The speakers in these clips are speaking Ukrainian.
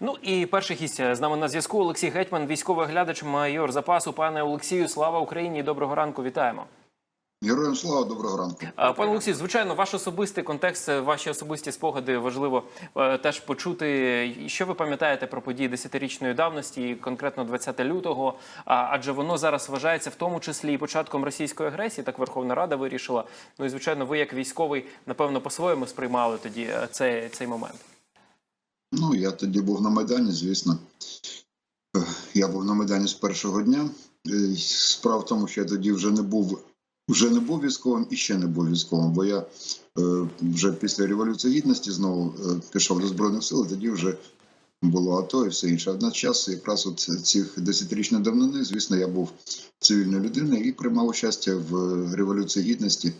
Ну і перший гість з нами на зв'язку Олексій Гетьман, військовий глядач, майор запасу. Пане Олексію, слава Україні! Доброго ранку, вітаємо. Героям слава, доброго ранку. Пане Олексію, звичайно, ваш особистий контекст, ваші особисті спогади важливо е, теж почути. Що ви пам'ятаєте про події десятирічної давності, конкретно 20 лютого? Адже воно зараз вважається в тому числі і початком російської агресії. Так Верховна Рада вирішила. Ну і звичайно, ви як військовий, напевно, по-своєму сприймали тоді е, цей, цей момент. Ну, я тоді був на Майдані, звісно. Е, Я був на Майдані з першого дня. Е, Справа в тому, що я тоді вже не був, вже не був військовим і ще не був військовим, бо я е, вже після Революції Гідності знову пішов до Збройних сил, тоді вже було АТО і все інше. На якраз от цих десятирічної давнини, звісно, я був цивільною людиною і приймав участь в Революції Гідності.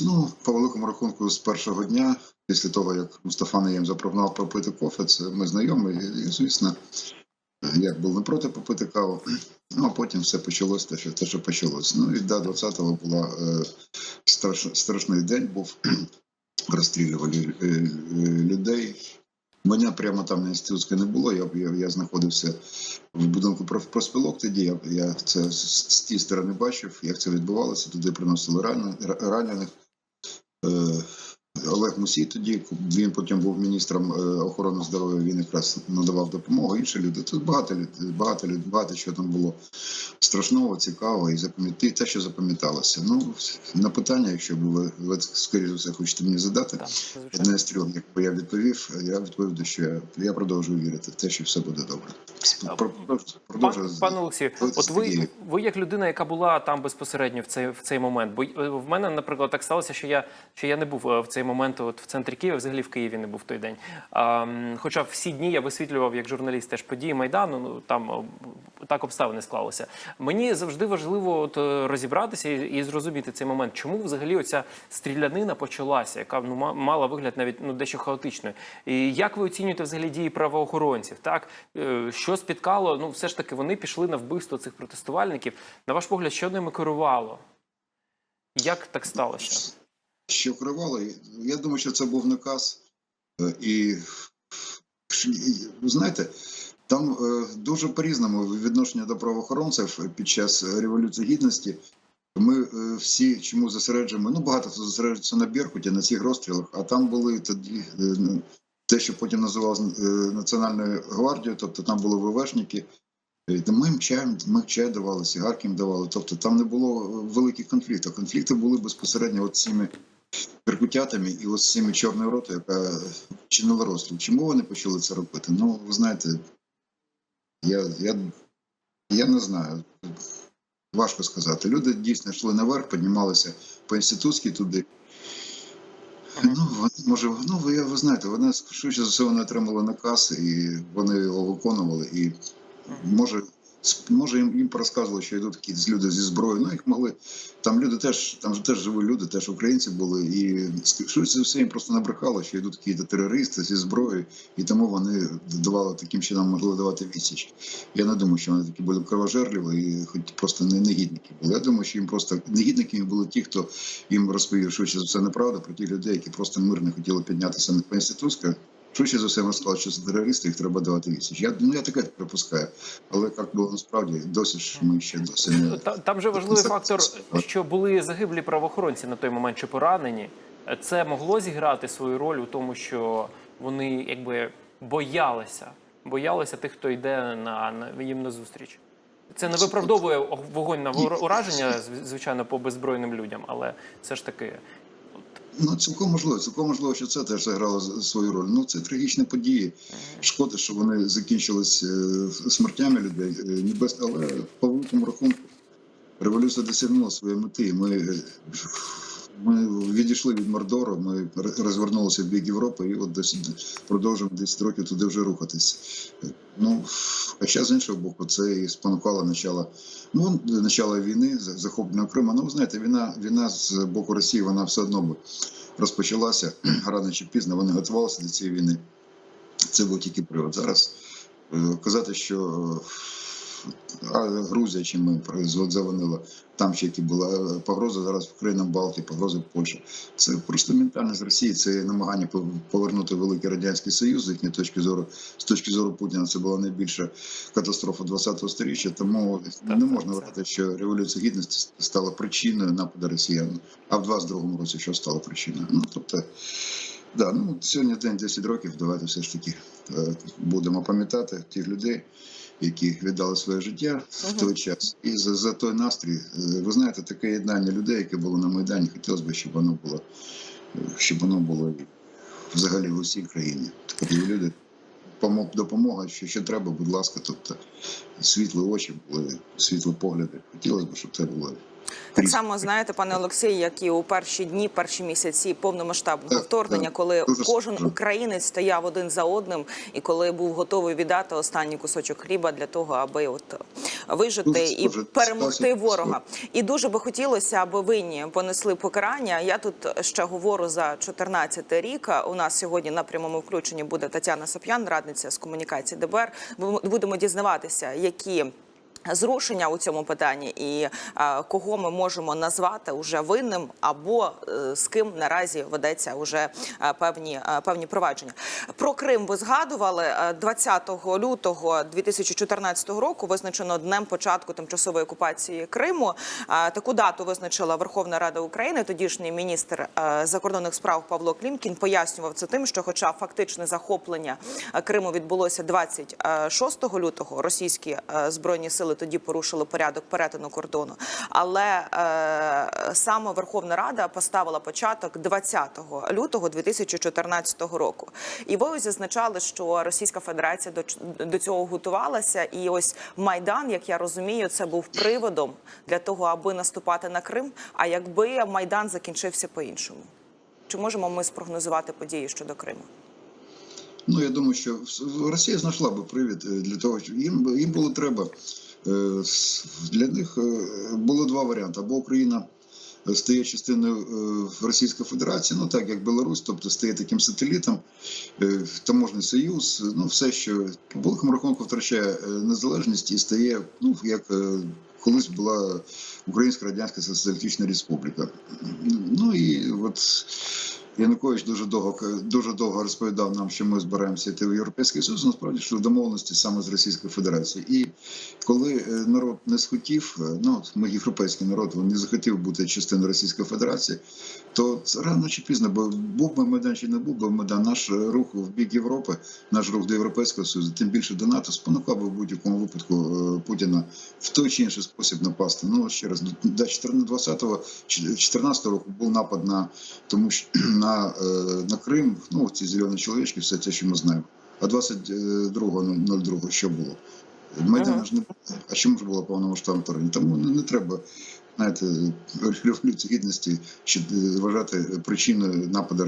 Ну, по великому рахунку, з першого дня, після того, як Мустафа Наєм запропонував попити кофе, це ми знайомі, і, звісно, я був не проти попити каву. Ну, а потім все почалось, те, що, те, що почалось. Ну і да, 20-го була е, страш, страшний день, був розстрілювали е, е, людей. Мене прямо там на інститутській не було. Я, я, я знаходився в будинку проф- профспілок тоді. Я, я це з, з тієї сторони бачив, як це відбувалося. Туди приносили ранених. Е, Олег Мусій тоді він потім був міністром е, охорони здоров'я. Він якраз надавав допомогу. Інші люди. Тут багато людей, багато людей, багато що там було страшного, цікавого і запам'ятати те, що запам'яталося. Ну на питання, якщо ви, ви скоріше за все хочете мені задати. Так. Одне з трьох, якби я відповів, я відповів, що я, я продовжую вірити в те, що все буде добре. Продовжую. Пан, пане Олексію, от ви, ви як людина, яка була там безпосередньо в цей в цей момент. Бо е, в мене, наприклад, так сталося, що я що я не був е, в цей момент от в центрі Києва, взагалі в Києві не був той день. А, хоча всі дні я висвітлював як журналіст теж події майдану. Ну там так обставини склалися. Мені завжди важливо от е, розібратися і, і зрозуміти цей момент, чому взагалі оця стрілянина почалася, яка ну мала вигляд навіть ну дещо хаотичною. І як ви оцінюєте взагалі дії правоохоронців? Так Е, що спіткало? Ну, все ж таки, вони пішли на вбивство цих протестувальників. На ваш погляд, що ними керувало? Як так сталося? Що кривало. Я думаю, що це був наказ. Е, І знаєте, там е, дуже по-різному відношення до правоохоронців під час Революції Гідності. Ми е, всі чому зосереджуємо? Ну, багато хто зосереджується на Беркуті, на цих розстрілах, а там були тоді ну, те, що потім називалось Національною гвардією, тобто там були ВВшники. Ми їм чаєм, ми чай давали, сигарки їм давали. Тобто там не було великих конфліктів. Конфлікти були безпосередньо от цими беркутятами і ось цими чорною ротою, яка чинила розстріл. Чому вони почали це робити? Ну, ви знаєте, я, я, я не знаю. Важко сказати. Люди дійсно йшли наверх, піднімалися по інститутській туди. Ну, вони, може, ну ви, ви знаєте, вони швидше за все вони отримали наказ і вони його виконували. І може, може їм, їм порозказували, що йдуть якісь люди зі зброєю. Ну, їх могли. Там люди теж, там теж живі люди, теж українці були. І швидше все їм просто набрехало, що йдуть якісь терористи зі зброєю, і тому вони давали таким чином могли давати відсіч. Я не думаю, що вони такі були кровожерливі і хоч просто не негідники були. Я думаю, що їм просто негідниками були ті, хто їм розповів швидше за все неправду про тих людей, які просто мирно хотіли піднятися на інститутське. Швидше за все, сказали, що це терористи, їх треба давати відсіч. Я, ну, я таке припускаю. Але як було насправді, досі ж ми ще досі не. Та- Там же важливий фактор, що були загиблі правоохоронці на той момент чи поранені. Це могло зіграти свою роль у тому, що вони якби боялися, боялися тих, хто йде на, на їм на зустріч. Це не виправдовує вогонь на ураження, звичайно, по беззбройним людям, але все ж таки. Ну, цілком можливо, цілком можливо, що це теж заграло свою роль. Ну, це трагічні події. Шкода, що вони закінчились е, смертями людей. е, Небес, але по великому рахунку революція досягнула своєї мети. Ми, е, ми відійшли від Мордору, ми розвернулися в бік Європи і от досі продовжуємо 10 років туди вже рухатись. Ну, хоча з іншого боку, це і спонукало начало, ну, начало війни, захоплення Криму. Ну, ви знаєте, війна, війна з боку Росії, вона все одно би розпочалася рано чи пізно. Вони готувалися до цієї війни. Це був тільки привод. Зараз е, казати, що а Грузія чи ми завинила. Там ще які була погроза зараз в країнам Балтії, погроза Польщі. Це просто ментальність Росії, це намагання повернути великий радянський союз з їхньої точки зору. З точки зору Путіна це була найбільша катастрофа 20-го сторіччя. Тому не можна вважати, що революція гідності стала причиною нападу росіян. А в 22-му році що стало причиною? Ну тобто, да, ну сьогодні день 10 років. Давайте все ж таки е, будемо пам'ятати тих людей, які віддали своє життя в той час. І за, за той настрій, е, ви знаєте, таке єднання людей, яке було на Майдані, хотілося б, щоб воно було, щоб воно було взагалі в усій країні. Такі люди. помо- Допомога, що, що треба, будь ласка, тобто світлі очі були, світлі погляди. Хотілося б, щоб це було. Так само знаєте, пане Олексій, як і у перші дні, перші місяці повномасштабного Так, вторгнення, так. коли Дуже кожен українець стояв один за одним, і коли був готовий віддати останній кусочок хліба для того, аби от вижити Дуже і перемогти ворога. І дуже би хотілося, аби винні понесли покарання. Я тут ще говорю за 14 рік. У нас сьогодні на прямому включенні буде Тетяна Сап'ян, радниця з комунікації ДБР. Ми будемо дізнаватися, які. Зрушення у цьому питанні і е, кого ми можемо назвати уже винним, або е, з ким наразі ведеться уже е, певні е, певні провадження. Про Крим ви згадували Е, 20 лютого 2014 року. Визначено днем початку тимчасової окупації Криму. Е, Таку дату визначила Верховна Рада України. Тодішній міністр е, закордонних справ Павло Клімкін пояснював це тим, що, хоча фактичне захоплення Криму відбулося 26 лютого, російські е, збройні сили тоді порушили порядок перетину кордону. Але е, саме Верховна Рада поставила початок 20 лютого 2014 року. І ви ось зазначали, що Російська Федерація до, до цього готувалася, і ось Майдан, як я розумію, це був приводом для того, аби наступати на Крим. А якби Майдан закінчився по-іншому, чи можемо ми спрогнозувати події щодо Криму? Ну, я думаю, що Росія знайшла би привід е, для того, що їм, їм було треба. Е, Для них е, було два варіанти: або Україна е, стає частиною Російської Федерації, ну так як Білорусь, тобто стає таким сателітом, таможний союз, ну все, що по великому рахунку втрачає незалежність і стає, ну як колись була Українська Радянська Соціалістична Республіка. Ну і от Янукович дуже довго дуже довго розповідав нам, що ми збираємося йти в Європейський Союз. Насправді йшли домовленості саме з Російською Федерацією. І коли е, народ не схотів, е, ну ми європейський народ, він не захотів бути частиною Російської Федерації, то рано чи пізно, бо був би Майдан чи не був би Майдан, наш рух в бік Європи, наш рух до Європейського Союзу, тим більше до НАТО, спонукав би в будь-якому випадку е, Путіна в той чи інший спосіб напасти. Ну ще раз до 20-го, 14 року був напад на тому, що на, е, на Крим, ну ці зелені чоловічки, все те, що ми знаємо. А 22.02 що було? Майдана Ага. ж не було. А чому ж було повномасштабне вторгнення? Тому не, не треба знаєте, революцію гідності ще е, вважати причиною нападу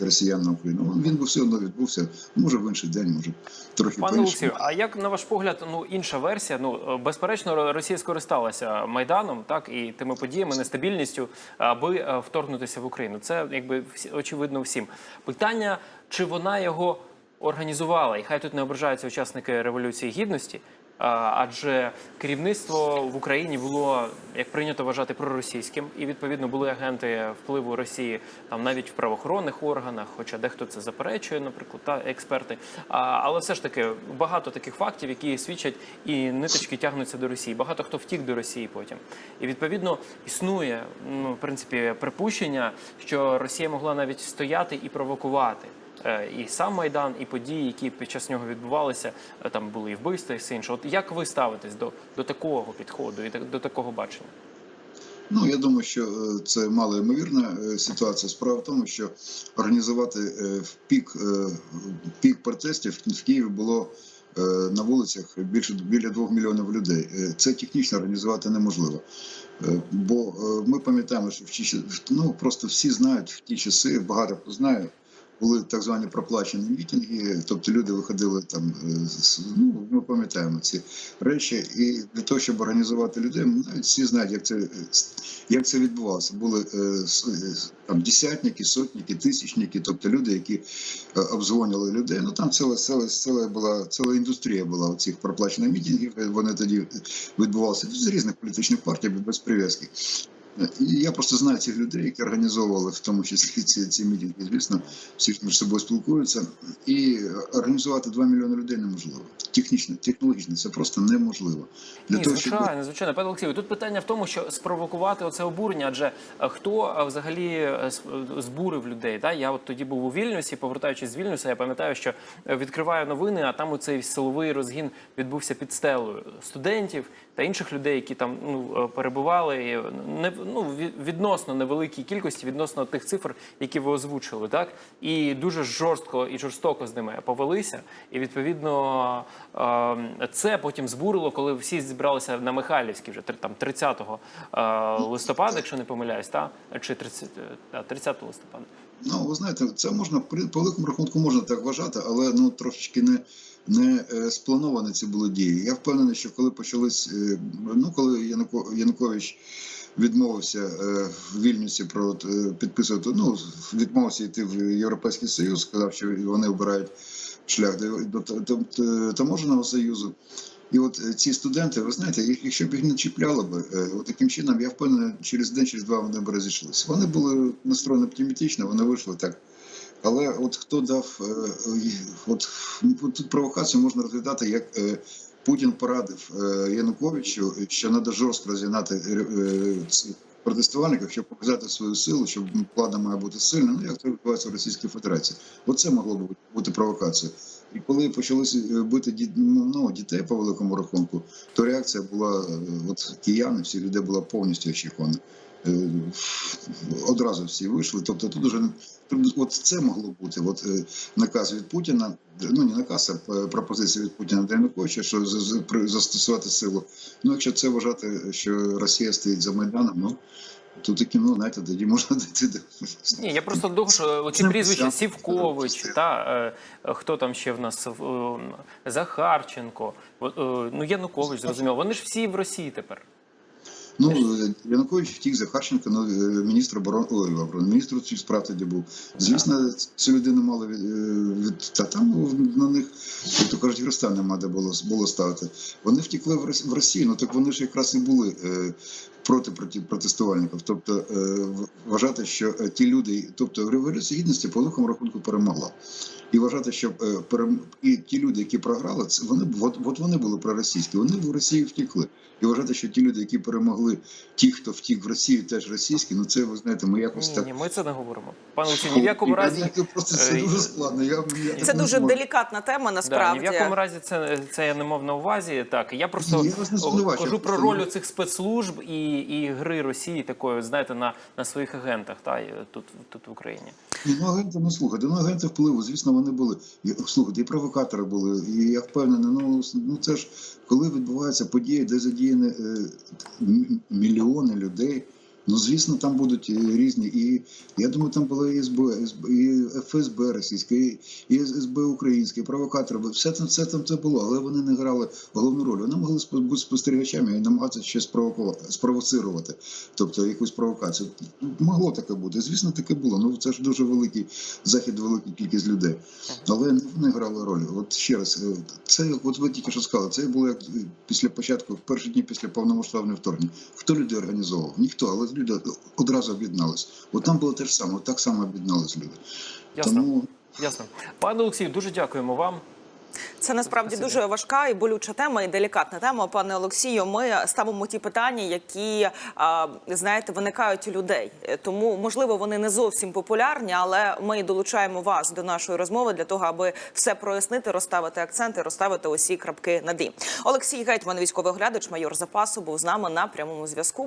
росіян на Україну. Ну, Він би все одно відбувся, може в інший день, може трохи Пане. Олексію, а як на ваш погляд, ну інша версія? Ну е, безперечно, Росія скористалася майданом, так і тими подіями, нестабільністю, аби е, вторгнутися в Україну. Це якби очевидно всім. Питання, чи вона його організувала, і хай тут не ображаються учасники революції гідності. Адже керівництво в Україні було, як прийнято вважати, проросійським, і відповідно були агенти впливу Росії там навіть в правоохоронних органах, хоча дехто це заперечує, наприклад, та експерти. Але все ж таки багато таких фактів, які свідчать і ниточки тягнуться до Росії. Багато хто втік до Росії потім. І відповідно існує ну, в принципі припущення, що Росія могла навіть стояти і провокувати. Е, І сам майдан, і події, які під час нього відбувалися, е, там були і вбивства, і все інше. От як ви ставитесь до, до такого підходу і до такого бачення? Ну я думаю, що е, це мало ймовірна е, ситуація. Справа в тому, що організувати в пік пік протестів в Києві було на вулицях більше біля двох мільйонів людей. Це технічно організувати неможливо. Бо ми пам'ятаємо, що в ті ну просто всі знають в ті часи, багато хто знає. Були так звані проплачені мітинги, тобто люди виходили там. е, Ну ми пам'ятаємо ці речі, і для того, щоб організувати людей, навіть всі знають, як це е, як це відбувалося. Були е, там десятники, сотники, тисячники, тобто люди, які обдзвонювали людей. Ну там ціла ціла ціла була ціла індустрія була цих проплачених мітингів. Вони тоді відбувалися з різних політичних партій без прив'язки. І я просто знаю цих людей, які організовували в тому числі ці, ці мітинги. Звісно, всі між собою спілкуються. І організувати 2 мільйони людей неможливо. Технічно, технологічно це просто неможливо. Для Ні, того, щоб звичайно, звичайно. Пане Олексію, тут питання в тому, що спровокувати оце обурення, адже е, хто е, взагалі е, збурив людей? Да? Я от тоді був у Вільнюсі, повертаючись з Вільнюса, я пам'ятаю, що відкриваю новини, а там оцей силовий розгін відбувся під стелою студентів та інших людей, які там ну, перебували і, не, ну, ві- відносно невеликій кількості, відносно тих цифр, які ви озвучили, так? І дуже жорстко і жорстоко з ними повелися. І відповідно е, це потім збурило, коли всі зібралися на Михайлівській вже там 30 е, листопада, якщо не помиляюсь, та? чи 30, е, 30 листопада. Ну, ви знаєте, це можна по великому рахунку можна так вважати, але ну трошечки не, не е, сплановані ці були дії. Я впевнений, що коли почались, е, ну коли Януко, Янукович відмовився е, в Вільнюсі про е, підписувати, ну відмовився йти в Європейський Союз, сказав, що вони обирають шлях до, таможеного союзу. І от е, ці студенти, ви знаєте, їх- якщо б їх не чіпляли би, от таким чином, я впевнений, через день, через два вони б розійшлися. Вони були настроєні оптимістично, вони вийшли так. Але от хто дав, от, от провокацію можна розглядати, як Путін порадив е, Януковичу, що треба жорстко розігнати е, цих протестувальників, щоб показати свою силу, що влада має бути сильна, ну як це відбувається в Російській Федерації. Оце могло б бути провокацією. І коли почалися е, бити ді- ну, дітей по великому рахунку, то реакція була е, от кияни, всі людей була повністю очікувана. Е, Одразу всі вийшли. Тобто тут уже от це могло бути. От е, наказ від Путіна, ну не наказ, а е, пропозиція від Путіна до Януковича, що застосувати силу. Ну, якщо це вважати, що Росія стоїть за Майданом, ну то таким, ну знаєте, тоді можна дійти до Ні, я просто думаю, що оці прізвища. Сівкович, та е, хто там ще в нас е, Захарченко, е, ну Янукович, зрозуміло. Вони ж всі в Росії тепер. Ну, е, Янукович втік Захарченко, ну, е, міністр оборони, оборони, міністр справ тоді був. Звісно, цю людину мали від, е, від та там на них, як то кажуть, хреста нема де було, було ставити. Вони втікли в Рос- в Росію, ну так вони ж якраз і були проти, проти протестувальників. Тобто вважати, що ті люди, тобто революція гідності по великому рахунку перемогла. І вважати, що перем... і ті люди, які програли, це вони от, от вони були проросійські, вони в Росію втікли. І вважати, що ті люди, які перемогли, ті, хто втік в Росію, теж російські, ну це ви знаєте, ми якось Ні, так. ні, ми це не говоримо. Пане Олексій, ні в якому разі. просто це е, дуже складно. Я, я Це дуже зможу. делікатна тема. Да, Насправді ні в якому разі це, це я не мав на увазі. Так, я просто Ні, я вас не звинувачую, кажу про просто роль цих спецслужб і, і гри Росії такої, знаєте, на, на своїх агентах, та тут, тут в Україні. Ні, ну агенти, ну слухайте, ну агенти впливу, звісно, вони були. І, слухайте, і провокатори були. І я впевнений, ну, ну це ж коли відбуваються події, де задіяні е, мільйони людей. Ну, звісно, там будуть е, різні. І я думаю, там була і СБ, і ФСБ російське, і, СБ українське, і провокатори. Все там, все там це було, але вони не грали головну роль. Вони могли бути спостерігачами і намагатися щось провокувати, спровоцирувати, тобто якусь провокацію. Могло таке бути. Звісно, таке було. Ну це ж дуже великий захід, велика кількість людей. Але не вони грали роль. От ще раз, е, це от ви тільки що сказали, це було як е, після початку, в перші дні після повномасштабного вторгнення. Хто людей організовував? Ніхто, але люди одразу об'єднались. От там було те ж саме, от так само об'єднались люди. Ясно, Тому ясно. Пане Олексію, дуже дякуємо вам. Це насправді дуже важка і болюча тема, і делікатна тема. Пане Олексію, ми ставимо ті питання, які знаєте, виникають у людей. Тому можливо вони не зовсім популярні, але ми долучаємо вас до нашої розмови для того, аби все прояснити, розставити акценти, розставити усі крапки над «і». Олексій Гетьман, військовий оглядач, майор запасу, був з нами на прямому зв'язку.